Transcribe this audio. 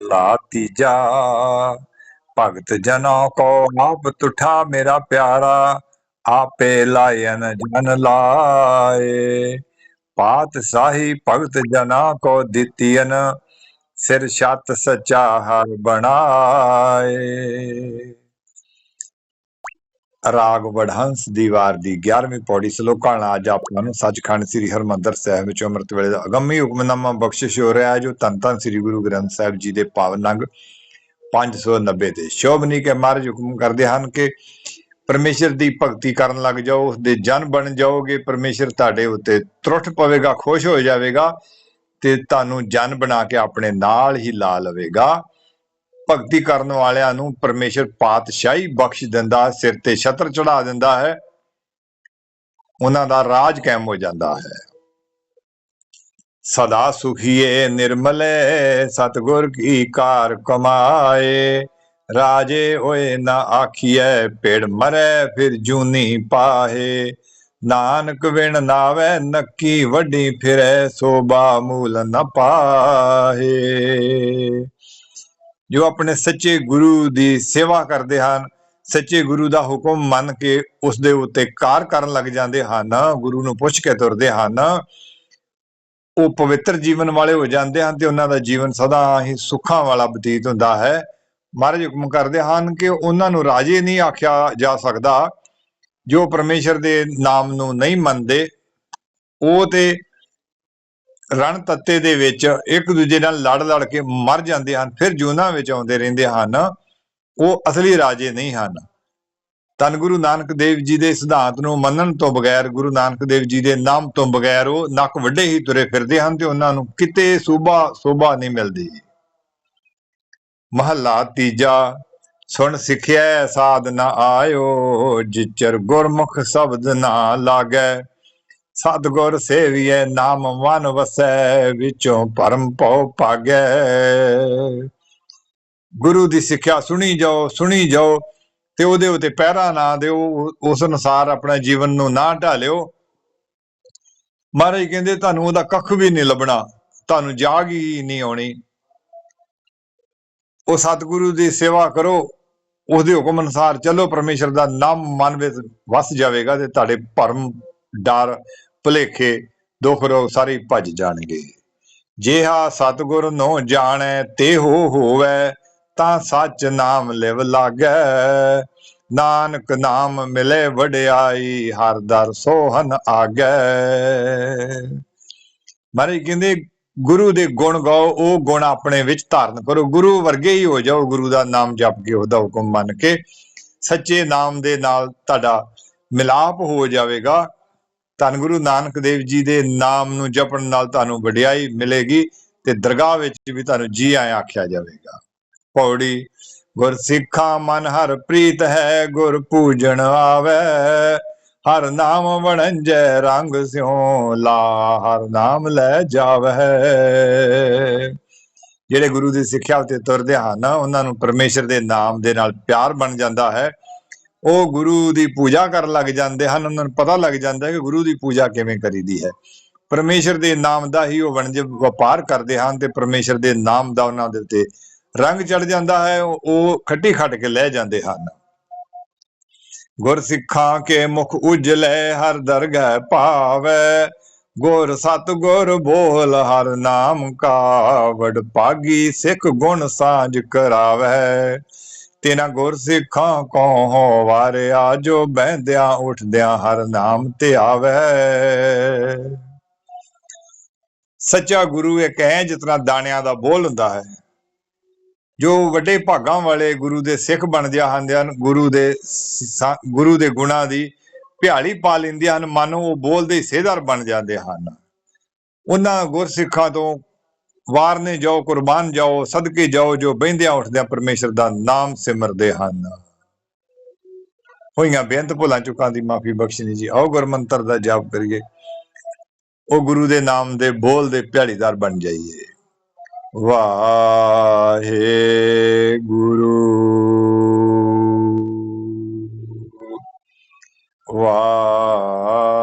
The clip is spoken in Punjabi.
ਲਾ ਤੀਜਾ ਭਗਤ ਜਨੋ ਕੋ ਆਪ ਤੁਠਾ ਮੇਰਾ ਪਿਆਰਾ, ਆਪੇ ਲਾਇਨ ਜਨ ਲਾਏ। ਪਾਤ ਸਾਹੀ ਭਗਤ ਜਨਾ ਕੋ ਦਿੱਤੀਨ ਸਿਰ ਛਤ ਸਚਾ ਹਰ ਬਣਾਏ। ਰਾਗ ਵਡਹੰਸ ਦੀ ਵਾਰ ਦੀ 11ਵੀਂ ਪੌੜੀ ਸ਼ਲੋਕਾਂ ਨਾਲ ਅੱਜ ਆਪਾਂ ਨੂੰ ਸੱਚਖੰਡ ਸ੍ਰੀ ਹਰਮੰਦਰ ਸਾਹਿਬ ਵਿੱਚ ਅੰਮ੍ਰਿਤ ਵੇਲੇ ਦਾ ਅਗੰਮੀ ਹੁਕਮਨਾਮਾ ਬਖਸ਼ਿਸ਼ ਹੋ ਰਿਹਾ ਹੈ, ਜੋ ਧੰਨ ਧੰਨ ਸ੍ਰੀ ਗੁਰੂ ਗ੍ਰੰਥ ਸਾਹਿਬ ਜੀ ਦੇ ਪਾਵਨ ਅੰਗ 590 ਤੇ। ਸ਼ੋਭਨੀ ਕੇ ਮਹਾਰਾਜ ਹੁਕਮ ਕਰਦੇ ਹਨ ਕਿ ਪਰਮੇਸ਼ਰ ਦੀ ਭਗਤੀ ਕਰਨ ਲੱਗ ਜਾਓ, ਉਸ ਦੇ ਜਨ ਬਣ ਜਾਓਗੇ, ਪਰਮੇਸ਼ਰ ਤੁਹਾਡੇ ਉੱਤੇ ਤਰੁੱਠ ਪਵੇਗਾ, ਖੁਸ਼ ਹੋ ਜਾਵੇਗਾ ਤੇ ਤੁਹਾਨੂੰ ਜਨ ਬਣਾ ਕੇ ਆਪਣੇ ਨਾਲ ਹੀ ਲਾ ਲਵੇਗਾ। ਭਗਤੀ ਕਰਨ ਵਾਲਿਆਂ ਨੂੰ ਪਰਮੇਸ਼ਰ ਪਾਤਸ਼ਾਹੀ ਬਖਸ਼ ਦਿੰਦਾ, ਸਿਰ ਤੇ ਛਤਰ ਚੜਾ ਦਿੰਦਾ ਹੈ। ਉਹਨਾਂ ਦਾ ਰਾਜ ਕਾਇਮ ਹੋ ਜਾਂਦਾ ਹੈ। ਸਦਾ ਸੁਖੀਏ, ਨਿਰਮਲੇ, ਸਤਗੁਰ ਕੀ ਕਾਰ ਕਮਾਏ। ਰਾਜੇ ਓਏ ਨਾ ਆਖੀਐ ਪੇੜ ਮਰੈ ਫਿਰ ਜੂਨੀ ਪਾਹੇ। ਨਾਨਕ ਵਿਣ ਨਾਵੇ, ਨੱਕੀ ਵੱਡੀ ਫਿਰੈ, ਸੋਭਾ ਮੂਲ ਨ ਪਾਹੇ। ਜੋ ਆਪਣੇ ਸੱਚੇ ਗੁਰੂ ਦੀ ਸੇਵਾ ਕਰਦੇ ਹਨ, ਸੱਚੇ ਗੁਰੂ ਦਾ ਹੁਕਮ ਮੰਨ ਕੇ ਉਸ ਦੇ ਉੱਤੇ ਕਾਰ ਕਰਨ ਲੱਗ ਜਾਂਦੇ ਹਨ, ਗੁਰੂ ਨੂੰ ਪੁੱਛ ਕੇ ਤੁਰਦੇ ਹਨ। ਉਹ ਪਵਿੱਤਰ ਜੀਵਨ ਵਾਲੇ ਹੋ ਜਾਂਦੇ ਹਨ ਤੇ ਉਹਨਾਂ ਦਾ ਜੀਵਨ ਸਦਾ ਹੀ ਸੁੱਖਾਂ ਵਾਲਾ ਬਤੀਤ ਹੁੰਦਾ ਹੈ। ਮਹਾਰਾਜ ਹੁਕਮ ਕਰਦੇ ਹਨ ਕਿ ਉਹਨਾਂ ਨੂੰ ਰਾਜੇ ਨਹੀਂ ਆਖਿਆ ਜਾ ਸਕਦਾ, ਜੋ ਪਰਮੇਸ਼ਰ ਦੇ ਨਾਮ ਨੂੰ ਨਹੀਂ ਮੰਨਦੇ, ਉਹ ਤੇ ਰਣ ਤੱਤੇ ਦੇ ਵਿੱਚ ਇੱਕ ਦੂਜੇ ਨਾਲ ਲੜ ਲੜ ਕੇ ਮਰ ਜਾਂਦੇ ਹਨ, ਫਿਰ ਜੂਨਾ ਵਿੱਚ ਆਉਂਦੇ ਰਹਿੰਦੇ ਹਨ। ਉਹ ਅਸਲੀ ਰਾਜੇ ਨਹੀਂ ਹਨ। ਤਨ ਗੁਰੂ ਨਾਨਕ ਦੇਵ ਜੀ ਦੇ ਸਿਧਾਂਤ ਨੂੰ ਮੰਨਣ ਤੋਂ ਬਗੈਰ, ਗੁਰੂ ਨਾਨਕ ਦੇਵ ਜੀ ਦੇ ਨਾਮ ਤੋਂ ਬਗੈਰ ਉਹ ਨੱਕ ਵੱਡੇ ਹੀ ਤੁਰੇ ਫਿਰਦੇ ਹਨ ਤੇ ਉਹਨਾਂ ਨੂੰ ਕਿਤੇ ਸੋਭਾ ਸੋਭਾ ਨਹੀਂ ਮਿਲਦੀ। ਮਹੱਲਾ ਤੀਜਾ, ਸੁਣ ਸਿੱਖਿਆ ਸਾਧ ਨਾ ਆਇਓ, ਜਿਚਰ ਗੁਰਮੁਖ ਸ਼ਬਦ ਨਾ ਲਾਗੈ। ਸਤਗੁਰ ਸੇਵੀਐ, ਨਾਮ ਮਨ ਵਸੈ, ਵਿੱਚੋਂ ਭਰਮ ਪਉ ਭਾਗੈ। ਗੁਰੂ ਦੀ ਸਿੱਖਿਆ ਸੁਣੀ ਜਾਓ ਸੁਣੀ ਜਾਓ, ਤੇ ਉਹਦੇ ਉਤੇ ਪਹਿਰਾ ਨਾ ਦਿਓ, ਉਸ ਅਨੁਸਾਰ ਆਪਣਾ ਜੀਵਨ ਨੂੰ ਨਾ ਢਾਲਿਓ। ਮਹਾਰਾਜ ਕਹਿੰਦੇ, ਤੁਹਾਨੂੰ ਉਹਦਾ ਕੱਖ ਵੀ ਨਹੀਂ ਲੱਭਣਾ, ਤੁਹਾਨੂੰ ਜਾਗ ਹੀ ਨਹੀਂ ਆਉਣੀ। ਉਹ ਸਤਿਗੁਰੂ ਦੀ ਸੇਵਾ ਕਰੋ, ਉਹਦੇ ਹੁਕਮ ਅਨੁਸਾਰ ਚੱਲੋ, ਪਰਮੇਸ਼ਰ ਦਾ ਨਾਮ ਮਨ ਵਿੱਚ ਵਸ ਜਾਵੇਗਾ ਤੇ ਤੁਹਾਡੇ ਭਰਮ ਡਰ ਭੁਲੇਖੇ, ਦੁੱਖ ਰੋਗ ਸਾਰੇ ਭੱਜ ਜਾਣਗੇ। ਜਿਹਾ ਸਤਿਗੁਰ ਨੂੰ ਜਾਣੈ ਤੇ ਹੋ ਹੋਵੇ, ਤਾਂ ਸੱਚ ਨਾਮ ਲਿਵ ਲਾਗੈ। ਨਾਨਕ ਨਾਮ ਮਿਲੇ ਵਡਿਆਈ, ਹਰ ਦਰ ਸੋਹਨ ਆਗੈ। ਮਾਰੇ ਕਹਿੰਦੇ, ਗੁਰੂ ਦੇ ਗੁਣ ਗਾਓ, ਉਹ ਗੁਣ ਆਪਣੇ ਵਿੱਚ ਧਾਰਨ ਕਰੋ। ਗੁਰੂ ਵਰਗੇ ਹੀ ਹੋ ਜਾਓ, ਗੁਰੂ ਦਾ ਨਾਮ ਜਪ ਕੇ ਉਹਦਾ ਹੁਕਮ ਮੰਨ ਕੇ ਸੱਚੇ ਨਾਮ ਦੇ ਨਾਲ ਤੁਹਾਡਾ ਮਿਲਾਪ ਹੋ ਜਾਵੇਗਾ। ਧੰਨ ਗੁਰੂ ਨਾਨਕ ਦੇਵ ਜੀ ਦੇ ਨਾਮ ਨੂੰ ਜਪਣ ਨਾਲ ਤੁਹਾਨੂੰ ਵਡਿਆਈ ਮਿਲੇਗੀ ਤੇ ਦਰਗਾਹ ਵਿੱਚ ਵੀ ਤੁਹਾਨੂੰ ਜੀ ਆਇਆਂ ਆਖਿਆ ਜਾਵੇਗਾ। ਪੌੜੀ ਗੁਰ ਸਿੱਖਾ ਮਨ ਹਰ ਪ੍ਰੀਤ ਹੈ, ਗੁਰ ਪੂਜਣ ਆਵੇ, ਹਰ ਨਾਮ ਵਣੰਜੈ, ਰੰਗ ਸਿਉ ਲਾ, ਹਰ ਨਾਮ ਲੈ ਜਾਵੇ। ਜਿਹੜੇ ਗੁਰੂ ਦੀ ਸਿੱਖਿਆ ਉਤੇ ਤੁਰਦੇ ਹਨ, ਉਹਨਾਂ ਨੂੰ ਪਰਮੇਸ਼ਰ ਦੇ ਨਾਮ ਦੇ ਨਾਲ ਪਿਆਰ ਬਣ ਜਾਂਦਾ ਹੈ। ਉਹ ਗੁਰੂ ਦੀ ਪੂਜਾ ਕਰਨ ਲੱਗ ਜਾਂਦੇ ਹਨ, ਉਹਨਾਂ ਨੂੰ ਪਤਾ ਲੱਗ ਜਾਂਦਾ ਹੈ ਕਿ ਗੁਰੂ ਦੀ ਪੂਜਾ ਕਿਵੇਂ ਕਰੀਦੀ ਹੈ। ਪਰਮੇਸ਼ਰ ਦੇ ਨਾਮ ਦਾ ਹੀ ਉਹ ਵਣਜ ਵਪਾਰ ਕਰਦੇ ਹਨ ਤੇ ਪਰਮੇਸ਼ਰ ਦੇ ਨਾਮ ਦਾ ਉਹਨਾਂ ਦੇ ਉੱਤੇ ਰੰਗ ਚੜ ਜਾਂਦਾ ਹੈ, ਉਹ ਖੱਟੀ ਖੱਟ ਕੇ ਲੈ ਜਾਂਦੇ ਹਨ। ਗੁਰ ਸਿੱਖਾਂ ਕੇ ਮੁਖ ਉਜਲੇ ਹਰ ਦਰਗਹਿ ਭਾਵੇ, ਗੁਰ ਸਤ ਗੁਰ ਬੋਲ ਹਰ ਨਾਮ ਕਾ ਵਡ ਭਾਗੀ ਸਿੱਖ ਗੁਣ ਸਾਂਝ ਕਰਾਵੇ। ਤੇਨਾ ਗੁਰ ਸਿੱਖਾਂ ਕੋ ਹੋ ਵਾਰਿਆ, ਜੋ ਬਹਿੰਦਿਆਂ ਉਠਦਿਆਂ ਹਰ ਨਾਮ ਤੇ ਆਵੇ। ਸੱਚਾ ਗੁਰੂ ਇੱਕ ਹੈ ਜਿਤਨਾ ਦਾਣਿਆਂ ਦਾ ਬੋਲ ਹੁੰਦਾ ਹੈ। ਜੋ ਵੱਡੇ ਭਾਗਾਂ ਵਾਲੇ ਗੁਰੂ ਦੇ ਸਿੱਖ ਬਣਦੇ ਹਨ, ਗੁਰੂ ਦੇ ਗੁਰੂ ਦੇ ਗੁਣਾ ਦੀ ਭਿਆਲੀ ਪਾ ਲੈਂਦੇ ਹਨ, ਮਨ ਉਹ ਬੋਲਦੇ ਹਿੱਸੇਦਾਰ ਬਣ ਜਾਂਦੇ ਹਨ। ਉਹਨਾਂ ਗੁਰਸਿੱਖਾਂ ਤੋਂ ਵਾਰਨੇ ਜਾਓ, ਕੁਰਬਾਨ ਜਾਓ, ਸਦਕੇ ਜਾਓ, ਜੋ ਬੈੰਦਿਆਂ ਉੱਠਦਿਆਂ ਪਰਮੇਸ਼ਰ ਦਾ ਨਾਮ ਸਿਮਰਦੇ ਹਨ। ਹੋਈਆਂ ਬੇਅੰਤ ਭੁੱਲਾਂ ਚੁੱਕਾਂ ਦੀ ਮਾਫੀ ਬਖਸ਼ਣੀ ਜੀ। ਆਓ ਗੁਰਮੰਤਰ ਦਾ ਜਾਪ ਕਰੀਏ। ਉਹ ਗੁਰੂ ਦੇ ਨਾਮ ਦੇ ਬੋਲ ਦੇ ਪਿਆੜੀਦਾਰ ਬਣ ਜਾਈਏ। ਵਾਹੇ ਗੁਰੂ ਵਾਹ